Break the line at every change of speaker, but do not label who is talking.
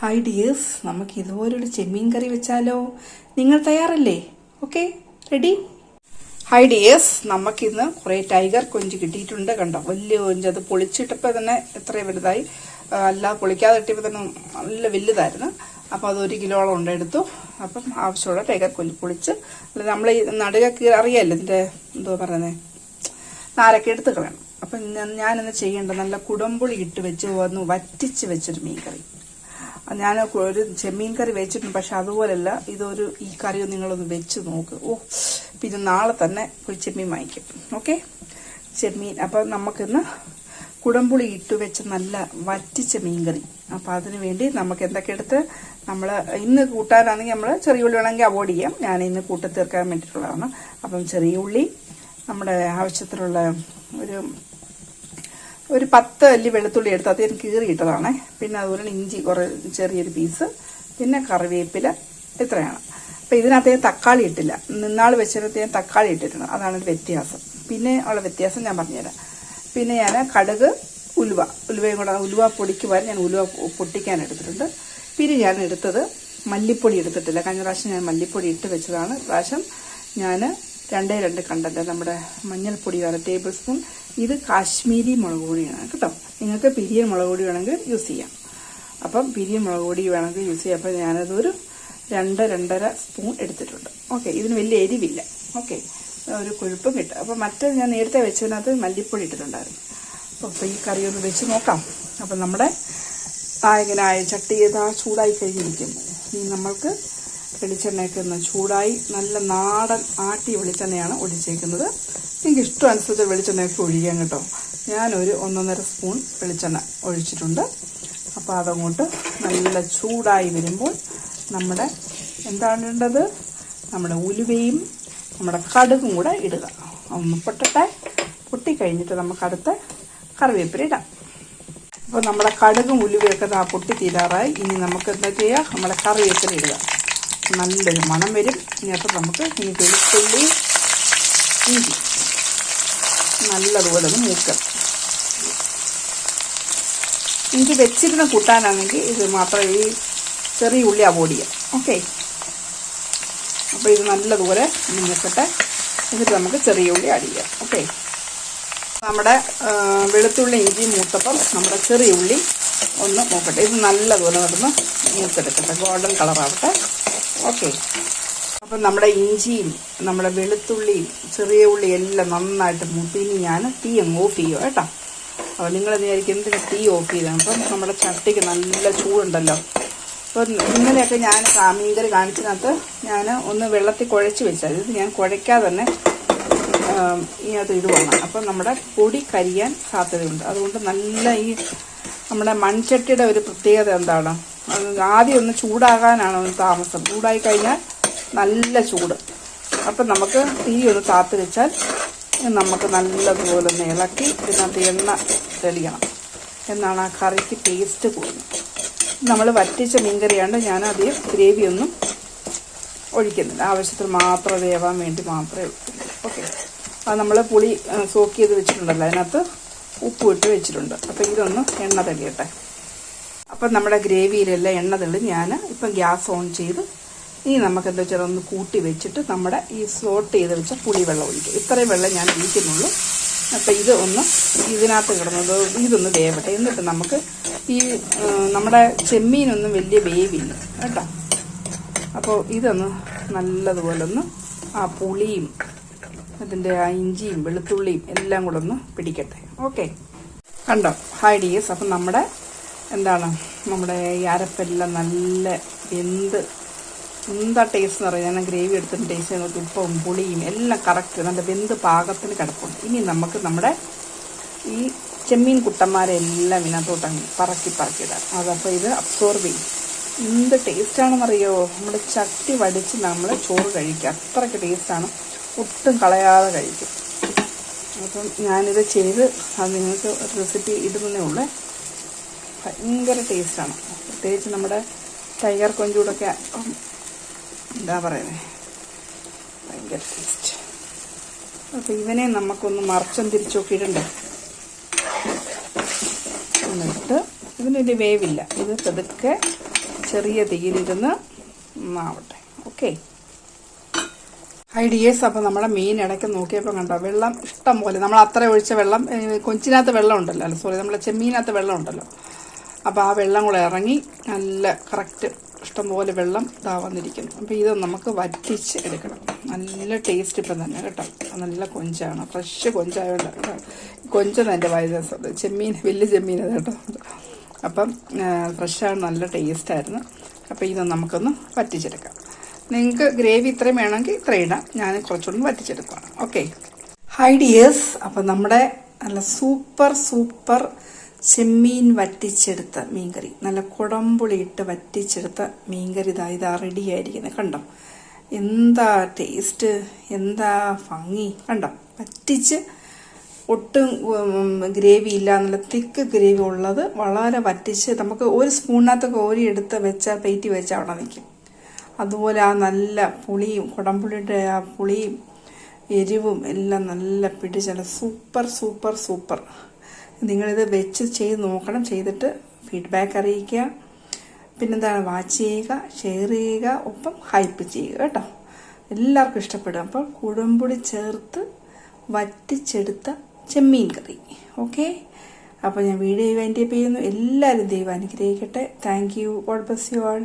Hi dears നമുക്ക് ഇതുപോലൊരു ചെമ്മീൻ കറി വെച്ചാലോ? നിങ്ങൾ തയ്യാറല്ലേ? ഓക്കെ റെഡി ഹായ് ഡിയേഴ്സ് നമുക്കിന്ന് കുറേ ടൈഗർ കൊഞ്ച് കിട്ടിയിട്ടുണ്ട് കണ്ടോ? വലിയ കൊഞ്ച്. അത് പൊളിച്ചിട്ടപ്പോൾ തന്നെ എത്ര വലുതായി. അല്ല പൊളിക്കാതെ കിട്ടിയപ്പോൾ തന്നെ നല്ല വലുതായിരുന്നു. അപ്പോൾ അത് ഒരു കിലോളം ഉണ്ടെടുത്തു അപ്പം ആവശ്യമുള്ള ടൈഗർ കൊഞ്ച് പൊളിച്ച് അല്ല നമ്മൾ ഈ നടുക അറിയാമല്ലോ ഇതിന്റെ എന്തോ പറയുന്നത് നാരൊക്കെ എടുത്ത് കളയണം. അപ്പം ഞാനിന്ന് ചെയ്യേണ്ട നല്ല കുടംപുളി ഇട്ട് വെച്ച് ഒന്ന് വറ്റിച്ച് വെച്ചൊരു മീൻ കറി. ഞാൻ ഒരു ചെമ്മീൻ കറി വെച്ചിട്ടുണ്ട് പക്ഷെ അതുപോലല്ല. ഇതൊരു ഈ കറി നിങ്ങളൊന്ന് വെച്ച് നോക്ക്. ഓ പിന്നെ നാളെ തന്നെ ഒരു ചെമ്മീൻ വാങ്ങിക്കും. ഓക്കെ? ചെമ്മീൻ. അപ്പം നമുക്കിന്ന് കുടംപുളി ഇട്ട് വെച്ച നല്ല വറ്റിച്ച മീൻ കറി. അപ്പം അതിന് വേണ്ടി നമുക്ക് എന്തൊക്കെ എടുത്ത് നമ്മൾ ഇന്ന് കൂട്ടാനാണെങ്കിൽ നമ്മൾ ചെറിയ ഉള്ളി വേണമെങ്കിൽ അവോയ്ഡ് ചെയ്യാം. ഞാൻ ഇന്ന് കൂട്ടത്തീർക്കാൻ വേണ്ടിയിട്ടുള്ളതാണ്. അപ്പം ചെറിയ ഉള്ളി നമ്മുടെ ആവശ്യത്തിലുള്ള ഒരു ഒരു പത്ത് അല്ലി വെളുത്തുള്ളി എടുത്ത് അത് ഞാൻ കീറിയിട്ടതാണ് പിന്നെ അതുപോലെ ഇഞ്ചി കുറേ ചെറിയൊരു പീസ്. പിന്നെ കറിവേപ്പില ഇത്രയാണ്. അപ്പം ഇതിനകത്ത് ഞാൻ തക്കാളി ഇട്ടില്ല. നിന്നാൾ വെച്ചിടത്ത് ഞാൻ തക്കാളി ഇട്ടിട്ടുണ്ട്. അതാണ് വ്യത്യാസം. പിന്നെ ഉള്ള വ്യത്യാസം ഞാൻ പറഞ്ഞുതരാം. പിന്നെ ഞാൻ കടുക് ഉലുവ. ഉലുവയും കൂടെ ഉലുവ പൊടിക്കുവാൻ ഞാൻ ഉലുവ പൊട്ടിക്കാൻ എടുത്തിട്ടുണ്ട്. പിന്നെ ഞാൻ എടുത്തത് മല്ലിപ്പൊടി എടുത്തിട്ടില്ല. കഴിഞ്ഞ പ്രാവശ്യം ഞാൻ മല്ലിപ്പൊടി ഇട്ട് വെച്ചതാണ്. പ്രാവശ്യം ഞാൻ രണ്ടേ രണ്ട് കണ്ടന്റ് നമ്മുടെ മഞ്ഞൾപ്പൊടി അര ടേബിൾ സ്പൂൺ ഇത് കാശ്മീരി മുളക് പൊടിയാണ് കേട്ടോ. നിങ്ങൾക്ക് പിരിയൻ മുളക് പൊടി വേണമെങ്കിൽ യൂസ് ചെയ്യാം. അപ്പം പിരിയൻ മുളക് പൊടി വേണമെങ്കിൽ യൂസ് ചെയ്യാം. അപ്പം ഞാനതൊരു രണ്ട് രണ്ടര സ്പൂൺ എടുത്തിട്ടുണ്ട്. ഓക്കെ ഇതിന് വലിയ എരിവില്ല. ഓക്കെ ഒരു കൊഴുപ്പും കിട്ടും. അപ്പം മറ്റേ ഞാൻ നേരത്തെ വെച്ചതിനകത്ത് മല്ലിപ്പൊടി ഇട്ടിട്ടുണ്ടായിരുന്നു. അപ്പോൾ ഈ കറി ഒന്ന് വെച്ച് നോക്കാം. അപ്പം നമ്മുടെ നായകനായ ചട്ടി ഏതാ ചൂടായി കഴിഞ്ഞിരിക്കുന്നു. ഇനി നമ്മൾക്ക് വെളിച്ചെണ്ണയൊക്കെ ഒന്ന് ചൂടായി നല്ല നാടൻ ആട്ടി വെളിച്ചെണ്ണയാണ് ഒഴിച്ചേക്കുന്നത് നിങ്ങൾക്ക് ഇഷ്ടമനുസരിച്ച് വെളിച്ചെണ്ണയൊക്കെ ഒഴിക്കാം കേട്ടോ. ഞാനൊരു ഒന്നൊന്നര സ്പൂൺ വെളിച്ചെണ്ണ ഒഴിച്ചിട്ടുണ്ട്. അപ്പോൾ അതങ്ങോട്ട് നല്ല ചൂടായി വരുമ്പോൾ നമ്മുടെ എന്താണ് ഇടേണ്ടത്? നമ്മുടെ ഉലുവയും നമ്മുടെ കടുകും കൂടെ ഇടുക. ഒന്ന് പൊട്ടട്ടെ. പൊട്ടിക്കഴിഞ്ഞിട്ട് നമുക്കടുത്ത് കറിവേപ്പില ഇടാം. അപ്പോൾ നമ്മുടെ കടുകും ഉലുവയൊക്കെ ആ പൊട്ടി തീരാറായി. ഇനി നമുക്ക് എന്താ ചെയ്യുക നമ്മുടെ കറിവേപ്പില ഇടുക. നല്ലൊരു മണം വരും. ഇനി അപ്പം നമുക്ക് ഇനി വെളുത്തുള്ളി ഇഞ്ചി. നല്ലതുപോലെ ഒന്ന് മൂക്കണം എനിക്ക് വെച്ചിരുന്ന കൂട്ടാനാണെങ്കിൽ ഇത് മാത്രം ഈ ചെറിയ ഉള്ളി അവോയ്ഡ് ചെയ്യാം ഓക്കെ. അപ്പോൾ ഇത് നല്ലതുപോലെ ഒന്ന് മൂക്കട്ടെ. എന്നിട്ട് നമുക്ക് ചെറിയ ഉള്ളി ആഡ് ചെയ്യാം. ഓക്കെ. നമ്മുടെ വെളുത്തുള്ളി ഇഞ്ചി മൂത്തപ്പം നമ്മുടെ ചെറിയ ഉള്ളി ഒന്ന് നോക്കട്ടെ ഇത് നല്ലതുപോലെ നടന്ന് മൂത്തെടുക്കട്ടെ ഗോൾഡൻ കളറാവട്ടെ. ഓക്കെ. അപ്പം നമ്മുടെ ഇഞ്ചിയും നമ്മുടെ വെളുത്തുള്ളിയും ചെറിയ ഉള്ളി എല്ലാം നന്നായിട്ട് മുട്ടിനി ഞാൻ തീ അങ്ങ് ഓഫ് ചെയ്യുക കേട്ടോ. അപ്പോൾ നിങ്ങൾ വിചാരിക്കും എന്തിനാ തീ ഓഫ് ചെയ്താണ് അപ്പം നമ്മുടെ ചട്ടിക്ക് നല്ല ചൂടുണ്ടല്ലോ. അപ്പോൾ ഇന്നലെയൊക്കെ ഞാൻ കാമീങ്കറി കാണിച്ചതിനകത്ത് ഞാൻ ഒന്ന് വെള്ളത്തിൽ കുഴച്ച് വെച്ചാൽ ഇത് ഞാൻ കുഴയ്ക്കാതെ തന്നെ ഇതിനകത്ത് ഇടുവാണ്. അപ്പം നമ്മുടെ പൊടി കരിയാൻ സാധ്യതയുണ്ട്. അതുകൊണ്ട് നല്ല ഈ നമ്മുടെ മൺചട്ടിയുടെ ഒരു പ്രത്യേകത എന്താണ്? ആദ്യം ഒന്ന് ചൂടാകാനാണ് താമസം. ചൂടായി കഴിഞ്ഞാൽ നല്ല ചൂട്. അപ്പം നമുക്ക് തീ ഒന്ന് താത്ത് വെച്ചാൽ നമുക്ക് നല്ലതുപോലെ ഒന്ന് ഇളക്കി ഇതിനകത്ത് എണ്ണ തെളിയണം. എന്നാണ് ആ കറിക്ക് ടേസ്റ്റ് കൂടുന്നത്. നമ്മൾ വറ്റിച്ച മീൻകറിയാണ്ട് ഞാൻ അധികം ഗ്രേവിയൊന്നും ഒഴിക്കുന്നില്ല. ആവശ്യത്തിന് മാത്രം വേവാൻ വേണ്ടി മാത്രമേ ഒഴിക്കുന്നുള്ളൂ. ഓക്കെ അത് നമ്മൾ പുളി സോക്ക് ചെയ്ത് വെച്ചിട്ടുണ്ടല്ലോ. അതിനകത്ത് ഉപ്പ് ഇട്ട് വെച്ചിട്ടുണ്ട്. അപ്പോൾ ഇതൊന്ന് എണ്ണ തെളിയട്ടെ. അപ്പം നമ്മുടെ ഗ്രേവിയിലെല്ലാം എണ്ണ തെളി ഞാൻ ഇപ്പം ഗ്യാസ് ഓൺ ചെയ്ത് ഇനി നമുക്ക് എന്താ വെച്ചാൽ ഒന്ന് കൂട്ടി വെച്ചിട്ട് നമ്മുടെ ഈ സോട്ട് ചെയ്ത് വെച്ച പുളി വെള്ളം ഒഴിക്കും ഇത്രയും വെള്ളം ഞാൻ ഒഴിക്കുന്നുള്ളൂ. അപ്പം ഇത് ഒന്ന് ഇതിനകത്ത് കിടന്നത് ഇതൊന്ന് വേവട്ടെ. എന്നിട്ട് നമുക്ക് ഈ നമ്മുടെ ചെമ്മീനൊന്നും വലിയ വേവില്ല. കേട്ടോ. അപ്പോൾ ഇതൊന്ന് നല്ലതുപോലെ ഒന്ന് ആ പുളിയും അതിന്റെ ആ ഇഞ്ചിയും വെളുത്തുള്ളിയും എല്ലാം കൂടെ ഒന്ന് പിടിക്കട്ടെ. ഓക്കെ. കണ്ടോ? ഹായ് ഡിയേഴ്സ് അപ്പം നമ്മുടെ എന്താണ്? നമ്മുടെ ഈ അരപ്പെല്ലാം നല്ല വെന്ത് എന്താ ടേസ്റ്റ് എന്ന് പറയാം ഞാൻ ഗ്രേവി എടുത്തിട്ട് ടേസ്റ്റ് ചെയ്ത് നോക്കി. ഉപ്പും പുളിയും എല്ലാം കറക്റ്റ് നല്ല വെന്ത് പാകത്തിന് കിടപ്പുണ്ട്. ഇനി നമുക്ക് നമ്മുടെ ഈ ചെമ്മീൻ കുട്ടന്മാരെ എല്ലാം ഇതിനകത്തോട്ട് അങ്ങ് പറക്കി പറക്കിയിടാം അതപ്പോൾ ഇത് അബ്സോർബ് ചെയ്യും. എന്ത് ടേസ്റ്റാണെന്നറിയോ നമ്മുടെ ചട്ടി വടിച്ച് നമ്മൾ ചോറ് കഴിക്കുക. അത്രയ്ക്ക് ടേസ്റ്റാണ് ഒട്ടും കളയാതെ കഴിക്കും. അപ്പം ഞാനിത് ചെയ്ത് അത് നിങ്ങൾക്ക് റെസിപ്പി ഇടുന്നതേ ഉള്ളേ. ഭയങ്കര ടേസ്റ്റാണ് പ്രത്യേകിച്ച് നമ്മുടെ ടൈഗർ കൊഞ്ചൂടൊക്കെ എന്താ പറയുന്നത് ഭയങ്കര ടേസ്റ്റ് അപ്പോൾ ഇവനെ നമുക്കൊന്ന് മറച്ചും തിരിച്ചൊക്കെ ഇടണ്ടേ എന്നിട്ട് ഇതിനൊരു വേവില്ല ഇത് പതുക്കെ ചെറിയ തീയിലിരുന്ന് ആവട്ടെ ഓക്കെ ഐഡിയേഴ്സ് അപ്പോൾ നമ്മുടെ മീൻ ഇടയ്ക്ക് നോക്കിയപ്പോൾ കണ്ടോ? വെള്ളം ഇഷ്ടം പോലെ. നമ്മൾ അത്ര ഒഴിച്ച വെള്ളം കൊഞ്ചിനകത്ത് വെള്ളം ഉണ്ടല്ലോ. അല്ല സോറി നമ്മുടെ ചെമ്മീനകത്ത് വെള്ളം ഉണ്ടല്ലോ. അപ്പോൾ ആ വെള്ളം കൂടെ ഇറങ്ങി നല്ല കറക്റ്റ് ഇഷ്ടംപോലെ വെള്ളം ഇതാ വന്നിരിക്കുന്നു. അപ്പോൾ ഇത് നമുക്ക് വറ്റിച്ച് എടുക്കണം. നല്ല ടേസ്റ്റ് ഇപ്പം തന്നെ കേട്ടോ. നല്ല കൊഞ്ചാണ്. ഫ്രഷ് കൊഞ്ചായതുകൊണ്ട് കേട്ടോ. കൊഞ്ചെന്ന് എന്റെ വയസ്സത് ചെമ്മീൻ വലിയ ചെമ്മീൻ കേട്ടോ. അപ്പം ഫ്രഷാണ് നല്ല ടേസ്റ്റായിരുന്നു അപ്പോൾ ഇത് നമുക്കൊന്ന് വറ്റിച്ചെടുക്കാം. നിങ്ങൾക്ക് ഗ്രേവി ഇത്രയും വേണമെങ്കിൽ ഇത്രയും ഇടാം. ഞാൻ കുറച്ചുകൂടി വറ്റിച്ചെടുക്കുകയാണ് ഓക്കെ ഹൈ ഡിയേഴ്സ് അപ്പം നമ്മുടെ നല്ല സൂപ്പർ സൂപ്പർ ചെമ്മീൻ വറ്റിച്ചെടുത്ത മീൻകറി. നല്ല കുടമ്പുളിയിട്ട് വറ്റിച്ചെടുത്ത മീൻകറി ഇതാ ഇതാ റെഡി ആയിരിക്കുന്നത് കണ്ടോ? എന്താ ടേസ്റ്റ് എന്താ ഭംഗി? കണ്ടോ? വറ്റിച്ച് ഒട്ടും ഗ്രേവി ഇല്ല നല്ല തിക്ക് ഗ്രേവി ഉള്ളത് വളരെ വറ്റിച്ച് നമുക്ക് ഒരു സ്പൂണിനകത്ത് കോരി എടുത്ത് വെച്ചാൽ പ്ലേറ്റ് വെച്ചാൽ അവിടെ നിൽക്കും. അതുപോലെ ആ നല്ല പുളിയും കുടംപുളിയുടെ ആ പുളിയും എരിവും എല്ലാം നല്ല പിടിച്ചല്ല സൂപ്പർ സൂപ്പർ സൂപ്പർ നിങ്ങളിത് വെച്ച് ചെയ്ത് നോക്കണം ചെയ്തിട്ട് ഫീഡ്ബാക്ക് അറിയിക്കുക. പിന്നെന്താണ് വാച്ച് ചെയ്യുക ഷെയർ ചെയ്യുക ഒപ്പം ഹൈപ്പ് ചെയ്യുക കേട്ടോ. എല്ലാവർക്കും ഇഷ്ടപ്പെടും. അപ്പോൾ കുഴമ്പുടി ചേർത്ത് വറ്റിച്ചെടുത്ത ചെമ്മീൻ കറി ഓക്കെ അപ്പോൾ ഞാൻ വീഡിയോ വൈൻഡപ്പ് ചെയ്യുന്നു. എല്ലാവരും ദൈവം അനുഗ്രഹിക്കട്ടെ. Thank you God bless you all